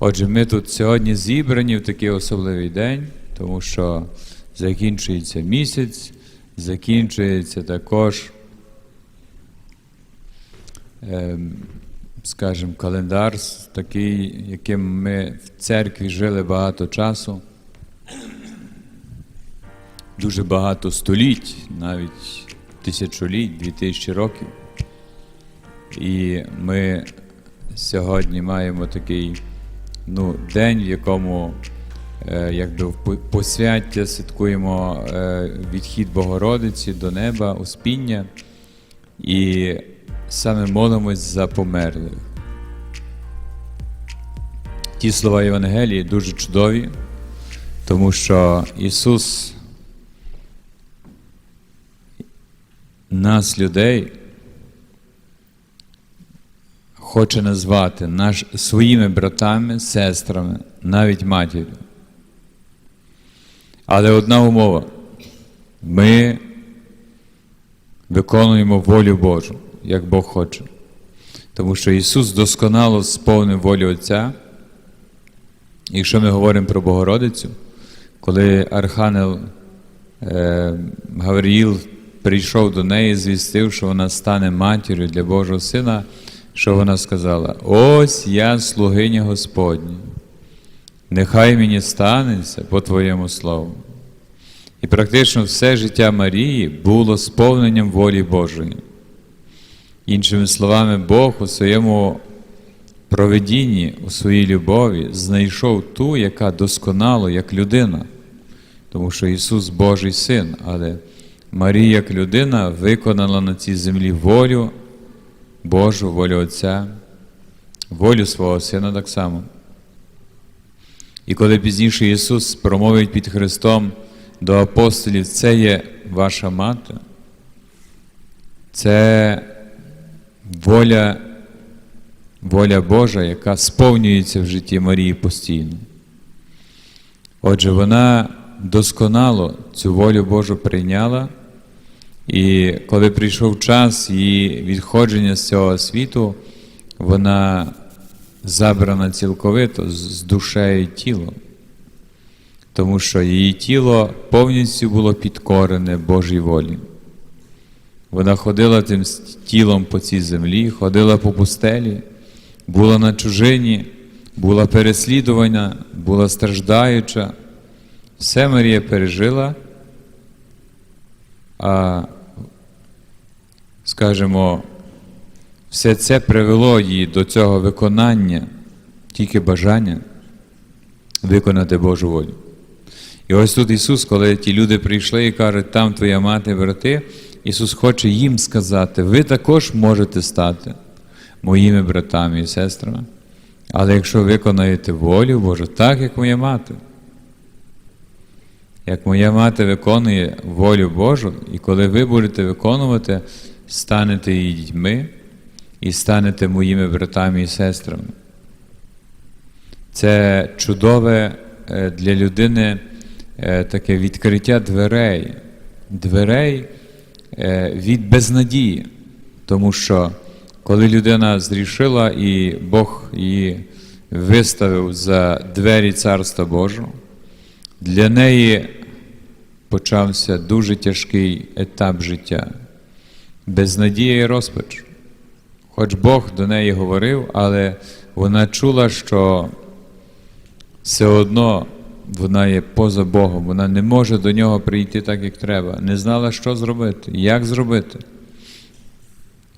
Отже, ми тут сьогодні зібрані в такий особливий день, тому що закінчується місяць, закінчується також, ем, скажімо, календар такий, яким ми в церкві жили багато часу, дуже багато століть, навіть тисячоліть, дві тисячі років. І ми сьогодні маємо такий ну, день, в якому е, якби посвяття святкуємо е, відхід Богородиці до неба, успіння, і саме молимось за померлих. Ті слова Євангелії дуже чудові, тому що Ісус нас, людей, хоче назвати наш, своїми братами, сестрами, навіть матір'ю. Але одна умова. Ми виконуємо волю Божу, як Бог хоче. Тому що Ісус досконало сповнив волю Отця. Якщо ми говоримо про Богородицю, коли Архангел е, Гавриїл прийшов до неї, звістив, що вона стане матір'ю для Божого Сина, що вона сказала: Ось я слугиня Господня, нехай мені станеться по Твоєму слову. І практично все життя Марії було сповненням волі Божої. Іншими словами, Бог у своєму проведінні, у своїй любові знайшов ту, яка досконало, як людина. Тому що Ісус Божий Син, але Марія, як людина, виконала на цій землі волю Божу, волю Отця, волю свого Сина так само. І коли пізніше Ісус промовить під Христом до апостолів, це є ваша мати, це воля, воля Божа, яка сповнюється в житті Марії постійно. Отже, вона досконало цю волю Божу прийняла, і коли прийшов час її відходження з цього світу, вона забрана цілковито з душею тілом, тому що її тіло повністю було підкорене Божій волі. Вона ходила тим тілом по цій землі, ходила по пустелі, була на чужині, була переслідувана, була страждаюча. Все Марія пережила, а, скажімо, все це привело її до цього виконання, тільки бажання виконати Божу волю. І ось тут Ісус, коли ті люди прийшли і кажуть, там твоя мати, брати, Ісус хоче їм сказати, ви також можете стати моїми братами і сестрами. Але якщо виконаєте волю Божу, так як моя мати. Як моя мати виконує волю Божу, і коли ви будете виконувати, станете її дітьми і станете моїми братами і сестрами. Це чудове е, для людини е, таке відкриття дверей, дверей е, від безнадії. Тому що коли людина зрішила і Бог її виставив за двері Царства Божого, для неї почався дуже тяжкий етап життя, безнадія і розпач. Хоч Бог до неї говорив, але вона чула, що все одно вона є поза Богом, вона не може до нього прийти так, як треба, не знала, що зробити, як зробити.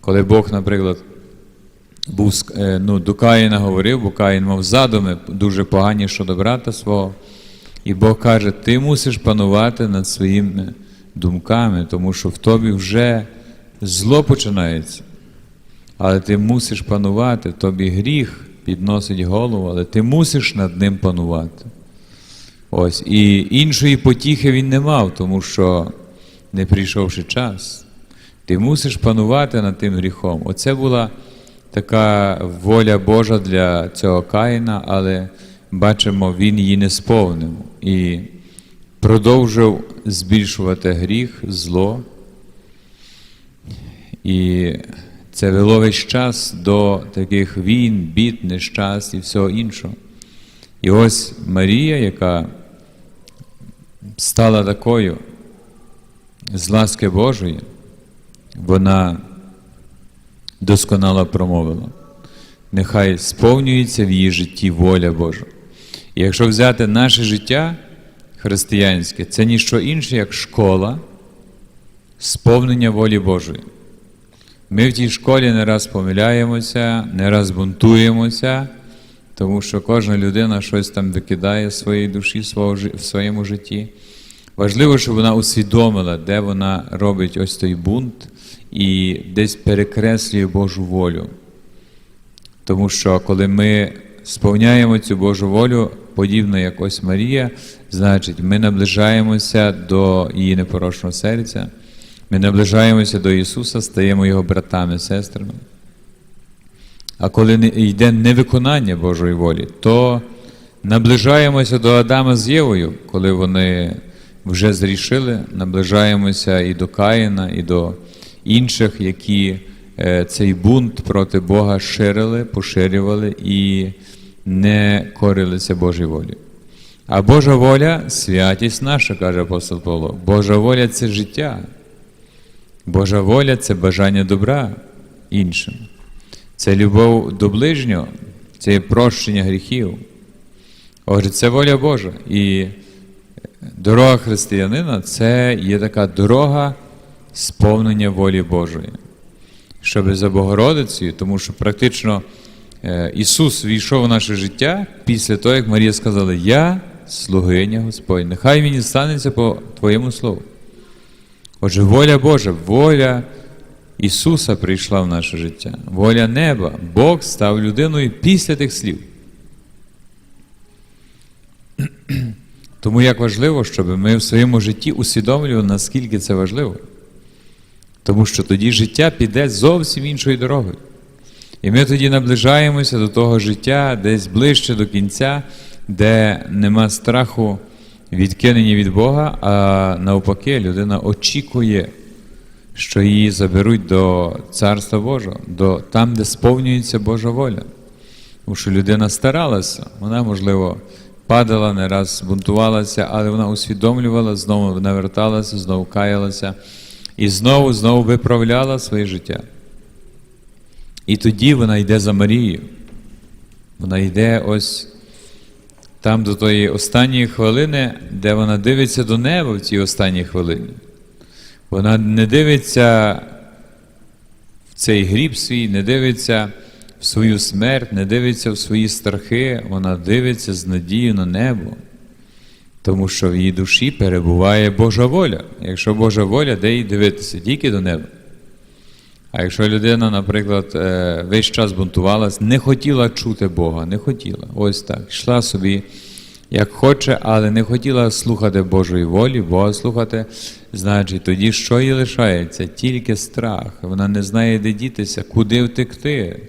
Коли Бог, наприклад, був, е, ну, до Каїна говорив, бо Каїн мав задуми дуже погані щодо брата свого. І Бог каже, ти мусиш панувати над своїми думками, тому що в тобі вже зло починається. Але ти мусиш панувати, тобі гріх підносить голову, але ти мусиш над ним панувати. Ось. І іншої потіхи він не мав, тому що не прийшовши час. Ти мусиш панувати над тим гріхом. Оце була така воля Божа для цього Каїна, але бачимо, він її не сповнив і продовжив збільшувати гріх, зло. І це вело весь час до таких війн, бід, нещасть і всього іншого. І ось Марія, яка стала такою з ласки Божої, вона досконало промовила. Нехай сповнюється в її житті воля Божа. І якщо взяти наше життя християнське, це ніщо інше, як школа сповнення волі Божої. Ми в тій школі не раз помиляємося, не раз бунтуємося, тому що кожна людина щось там викидає в своїй душі в своєму житті. Важливо, щоб вона усвідомила, де вона робить ось той бунт і десь перекреслює Божу волю. Тому що коли ми сповняємо цю Божу волю, подібно як ось Марія, значить, ми наближаємося до її непорочного серця, ми наближаємося до Ісуса, стаємо Його братами, сестрами. А коли йде невиконання Божої волі, то наближаємося до Адама з Євою, коли вони вже зрішили, наближаємося і до Каїна, і до інших, які е, цей бунт проти Бога ширили, поширювали і не корилися Божій волі. А Божа воля святість наша, каже апостол Павло. Божа воля це життя. Божа воля це бажання добра іншим. Це любов до ближнього, це є прощення гріхів. Отже, це воля Божа. І дорога християнина це є така дорога сповнення волі Божої. Щоб за Богородицею, тому що практично е, Ісус війшов в наше життя після того, як Марія сказала: Я слугиня Господь, нехай мені станеться по Твоєму слову. Отже, воля Божа, воля Ісуса прийшла в наше життя, воля неба. Бог став людиною після тих слів. Тому як важливо, щоб ми в своєму житті усвідомлювали, наскільки це важливо. Тому що тоді життя піде зовсім іншою дорогою. І ми тоді наближаємося до того життя десь ближче до кінця, де нема страху відкинення від Бога, а навпаки, людина очікує, що її заберуть до Царства Божого, до там, де сповнюється Божа воля. Тому що людина старалася, вона, можливо, падала, не раз бунтувалася, але вона усвідомлювала, знову наверталася, знову каялася і знову, знову виправляла своє життя. І тоді вона йде за Марією. Вона йде ось там до тої останньої хвилини, де вона дивиться до неба в цій останній хвилині. Вона не дивиться в цей гріб свій, не дивиться в свою смерть, не дивиться в свої страхи, вона дивиться з надією на небо. Тому що в її душі перебуває Божа воля. Якщо Божа воля, де їй дивитися? Тільки до неба. А якщо людина, наприклад, е, весь час бунтувалась, не хотіла чути Бога, не хотіла. Ось так. Йшла собі, як хоче, але не хотіла слухати Божої волі, Бога слухати, значить, тоді що їй лишається? Тільки страх. Вона не знає, де дітися, куди втекти.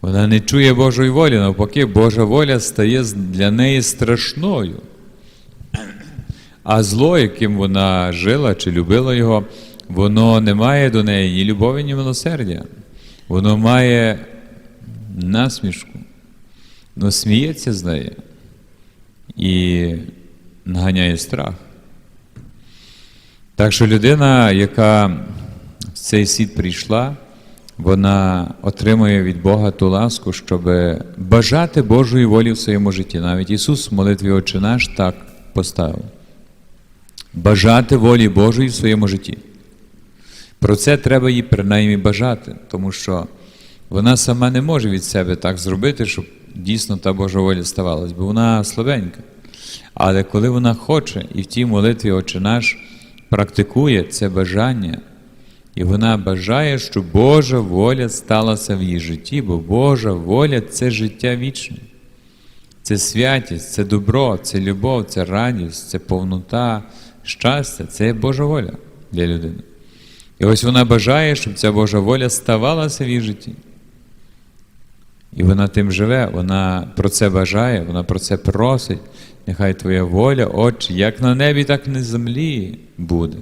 Вона не чує Божої волі, навпаки, Божа воля стає для неї страшною. А зло, яким вона жила чи любила його, воно не має до неї ні любові, ні милосердя. Воно має насмішку, воно сміється з нею і наганяє страх. Так що людина, яка в цей світ прийшла, вона отримує від Бога ту ласку, щоб бажати Божої волі в своєму житті. Навіть Ісус в молитві Отче наш так поставив. Бажати волі Божої в своєму житті. Про це треба їй принаймні бажати, тому що вона сама не може від себе так зробити, щоб дійсно та Божа воля ставалась, бо вона слабенька. Але коли вона хоче і в тій молитві Отче наш практикує це бажання, і вона бажає, щоб Божа воля сталася в її житті, бо Божа воля це життя вічне. Це святість, це добро, це любов, це радість, це повнота, щастя, це Божа воля для людини. І ось вона бажає, щоб ця Божа воля ставалася в її житті. І вона тим живе, вона про це бажає, вона про це просить. Нехай Твоя воля, Отче, як на небі, так і на землі буде.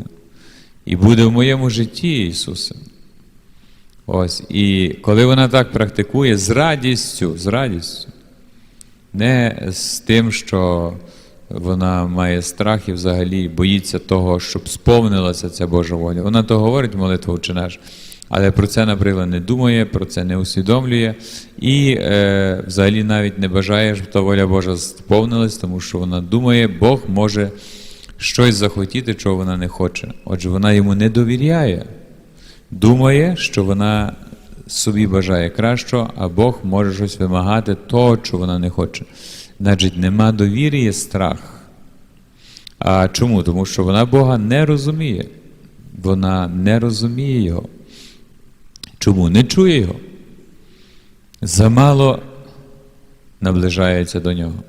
І буде в моєму житті, Ісусе. Ось. І коли вона так практикує з радістю, з радістю, не з тим, що вона має страх і взагалі боїться того, щоб сповнилася ця Божа воля. Вона то говорить молитву «Отче але про це, наприклад, не думає, про це не усвідомлює і е, взагалі навіть не бажає, щоб та воля Божа сповнилась, тому що вона думає, Бог може щось захотіти, чого вона не хоче. Отже, вона йому не довіряє, думає, що вона собі бажає кращого, а Бог може щось вимагати того, що вона не хоче. Значить, нема довіри, є страх. А чому? Тому що вона Бога не розуміє. Вона не розуміє Його. Чому? Не чує Його. Замало наближається до нього.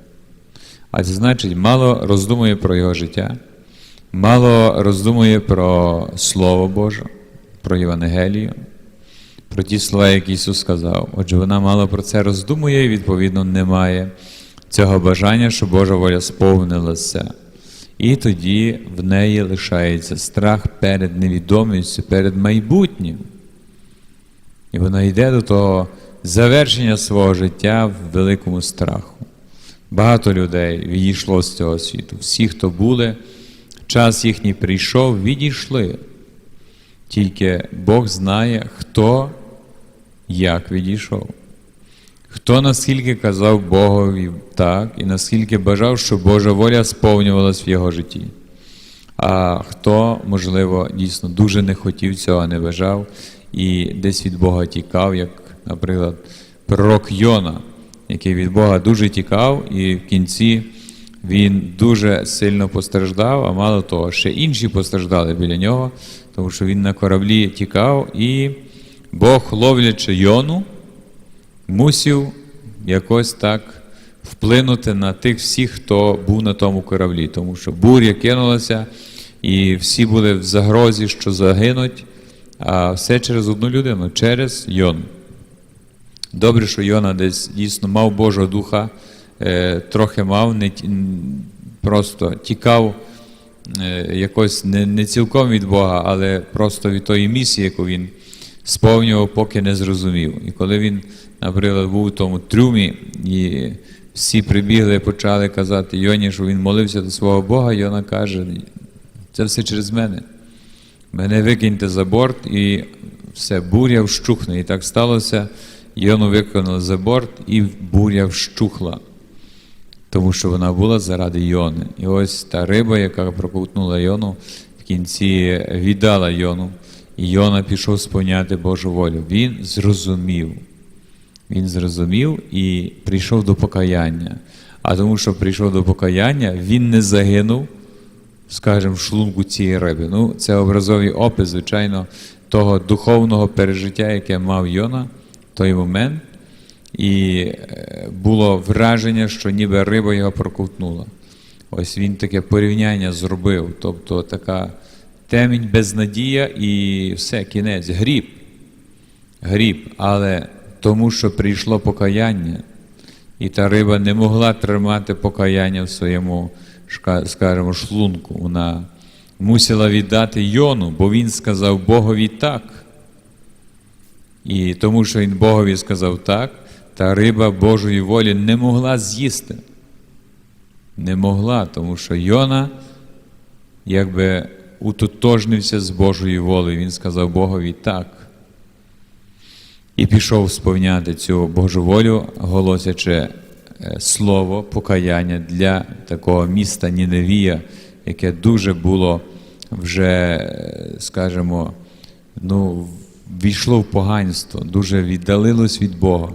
А це значить, мало роздумує про його життя, мало роздумує про Слово Боже, про Євангелію, про ті слова, які Ісус сказав. Отже, вона мало про це роздумує і, відповідно, не має цього бажання, щоб Божа воля сповнилася. І тоді в неї лишається страх перед невідомістю, перед майбутнім. І вона йде до того завершення свого життя в великому страху. Багато людей відійшло з цього світу. Всі, хто були, час їхній прийшов, відійшли. Тільки Бог знає, хто як відійшов. Хто наскільки казав Богові так, і наскільки бажав, щоб Божа воля сповнювалась в його житті. А хто, можливо, дійсно дуже не хотів цього, не бажав і десь від Бога тікав, як, наприклад, пророк Йона, який від Бога дуже тікав, і в кінці він дуже сильно постраждав, а мало того, ще інші постраждали біля нього, тому що він на кораблі тікав, і Бог, ловлячи Йону, мусив якось так вплинути на тих всіх, хто був на тому кораблі, тому що буря кинулася, і всі були в загрозі, що загинуть, а все через одну людину, через Йону. Добре, що Йона десь дійсно мав Божого Духа, е, трохи мав, не, просто тікав е, якось не, не цілком від Бога, але просто від тої місії, яку він сповнював, поки не зрозумів. І коли він, наприклад, був у тому трюмі, і всі прибігли і почали казати Йоні, що він молився до свого Бога, Йона каже, це все через мене. Мене викиньте за борт, і все, буря вщухне. І так сталося. Йону виконали за борт, і буря вщухла, тому що вона була заради Йони. І ось та риба, яка проковтнула Йону, в кінці віддала Йону, і Йона пішов сповняти Божу волю. Він зрозумів. Він зрозумів і прийшов до покаяння. А тому, що прийшов до покаяння, він не загинув, скажімо, в шлунку цієї риби. Ну, це образовий опис, звичайно, того духовного пережиття, яке мав Йона в той момент. І е, було враження, що ніби риба його проковтнула. Ось він таке порівняння зробив. Тобто така темінь, безнадія і все, кінець, гріб. Гріб, але тому, що прийшло покаяння, і та риба не могла тримати покаяння в своєму, скажімо, шлунку. Вона мусила віддати Йону, бо він сказав Богові так. І тому, що він Богові сказав так, та риба Божої волі не могла з'їсти. Не могла, тому що Йона якби утотожнився з Божою волею. Він сказав Богові так. І пішов сповняти цю Божу волю, голосячи е, слово покаяння для такого міста Ніневія, яке дуже було вже, е, скажімо, ну, війшло в поганство, дуже віддалилось від Бога.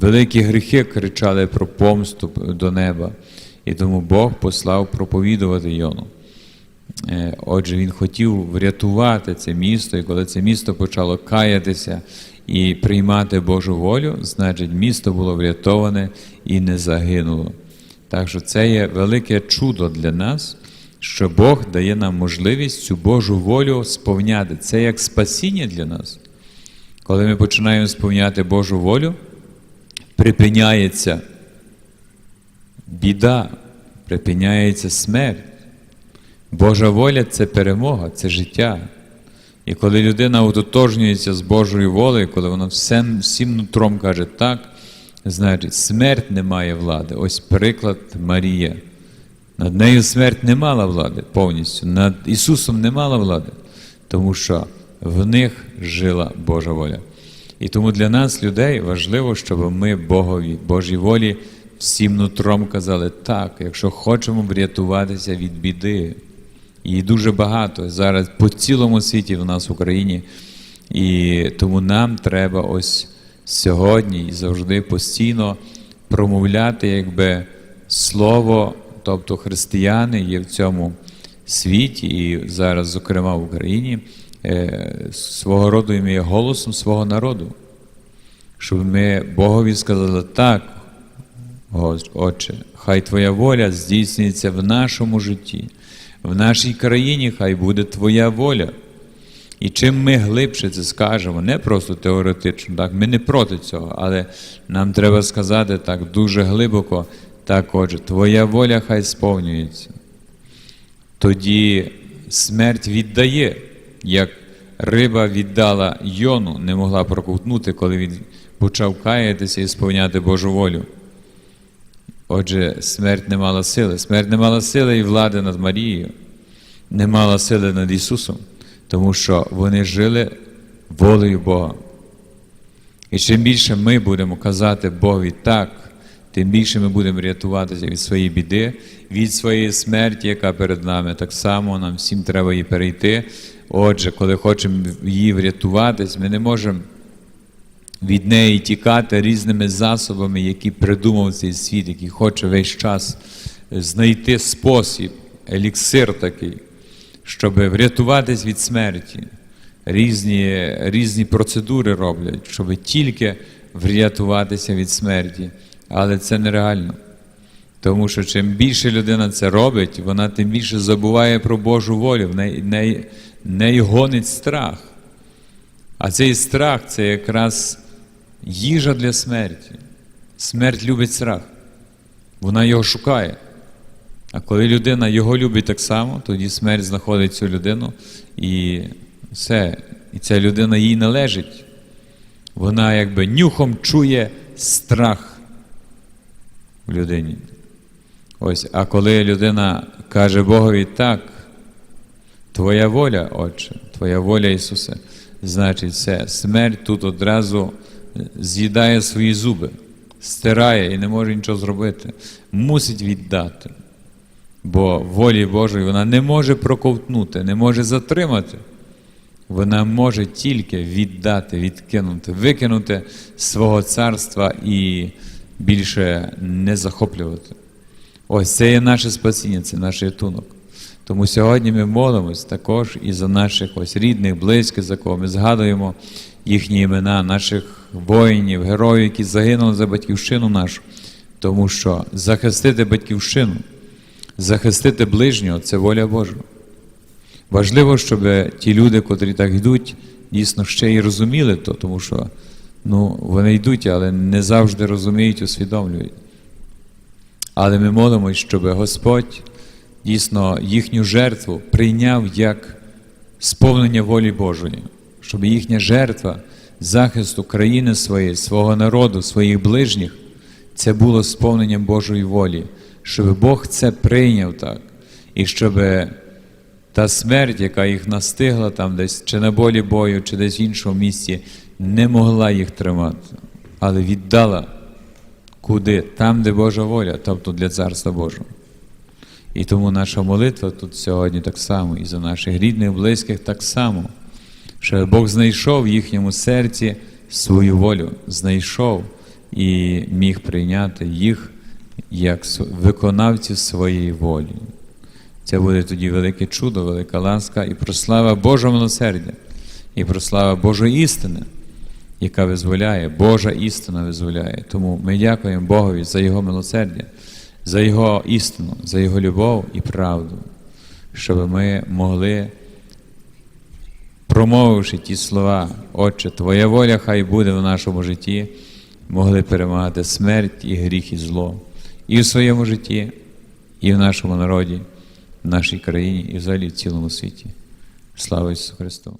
Великі гріхи кричали про помсту до неба. І тому Бог послав проповідувати Йону. Е, Отже, він хотів врятувати це місто, і коли це місто почало каятися і приймати Божу волю, значить місто було врятоване і не загинуло. Так що це є велике чудо для нас, що Бог дає нам можливість цю Божу волю сповняти. Це як спасіння для нас. Коли ми починаємо сповняти Божу волю, припиняється біда, припиняється смерть. Божа воля це перемога, це життя. І коли людина ототожнюється з Божою волею, коли вона всем, всім нутром каже так, Значить, смерть не має влади. Ось приклад Марія. Над нею смерть не мала влади повністю, над Ісусом не мала влади, тому що в них жила Божа воля. І тому для нас, людей, важливо, щоб ми Богові, Божій волі, всім нутром казали так, якщо хочемо врятуватися від біди. І дуже багато зараз по цілому світі в нас в Україні. І тому нам треба ось сьогодні і завжди постійно промовляти, якби слово, тобто християни є в цьому світі, і зараз, зокрема в Україні, е, свого роду і є голосом свого народу, щоб ми Богові сказали так, Отче, хай Твоя воля здійснюється в нашому житті, в нашій країні, хай буде Твоя воля. І чим ми глибше це скажемо, не просто теоретично, так, ми не проти цього, але нам треба сказати так дуже глибоко, так, отже, Твоя воля хай сповнюється. Тоді смерть віддає, як риба віддала Йону, не могла проковтнути, коли він почав каятися і сповняти Божу волю. Отже, смерть не мала сили. Смерть не мала сили і влади над Марією, не мала сили над Ісусом, тому що вони жили волею Бога. І чим більше ми будемо казати Богові так, тим більше ми будемо рятуватися від своєї біди, від своєї смерті, яка перед нами. Так само нам всім треба її перейти. Отже, коли хочемо її врятуватись, ми не можемо від неї тікати різними засобами, які придумав цей світ, який хоче весь час знайти спосіб, еліксир такий, щоб врятуватись від смерті. Різні, різні процедури роблять, щоб тільки врятуватися від смерті. Але це нереально. Тому що чим більше людина це робить, вона тим більше забуває про Божу волю, в неї, неї, неї гонить страх. А цей страх це якраз їжа для смерті. Смерть любить страх. Вона його шукає. А коли людина його любить так само, тоді смерть знаходить цю людину і все. І ця людина їй належить. Вона якби нюхом чує страх в людині. Ось, а коли людина каже Богові так, Твоя воля, Отче, Твоя воля, Ісусе, значить все, смерть тут одразу з'їдає свої зуби, стирає і не може нічого зробити, мусить віддати. Бо волі Божої вона не може проковтнути, не може затримати. Вона може тільки віддати, відкинути, викинути свого царства і більше не захоплювати. Ось це є наше спасіння, це наш рятунок. Тому сьогодні ми молимось також і за наших ось рідних, близьких, за кого ми згадуємо їхні імена, наших воїнів, героїв, які загинули за батьківщину нашу. Тому що захистити батьківщину, захистити ближнього це воля Божа. Важливо, щоб ті люди, котрі так йдуть, дійсно ще й розуміли то, тому що ну, вони йдуть, але не завжди розуміють, усвідомлюють. Але ми молимось, щоб Господь дійсно їхню жертву прийняв як сповнення волі Божої, щоб їхня жертва захисту країни своєї, свого народу, своїх ближніх, це було сповненням Божої волі, щоб Бог це прийняв так, і щоб та смерть, яка їх настигла там десь чи на болі бою, чи десь в іншому місці, не могла їх тримати, але віддала куди? Там, де Божа воля, тобто для Царства Божого. І тому наша молитва тут сьогодні так само, і за наших рідних, близьких так само, що Бог знайшов в їхньому серці свою волю, знайшов і міг прийняти їх як виконавців своєї волі. Це буде тоді велике чудо, велика ласка і прослава Божого милосердя, і прослава Божої істини, яка визволяє, Божа істина визволяє. Тому ми дякуємо Богові за Його милосердя, за Його істину, за Його любов і правду, щоб ми могли, промовивши ті слова, Отче, Твоя воля хай буде в нашому житті, могли перемагати смерть і гріх і зло і в своєму житті, і в нашому народі в нашій країні і взагалі в цілому світі. Слава Ісусу Христу!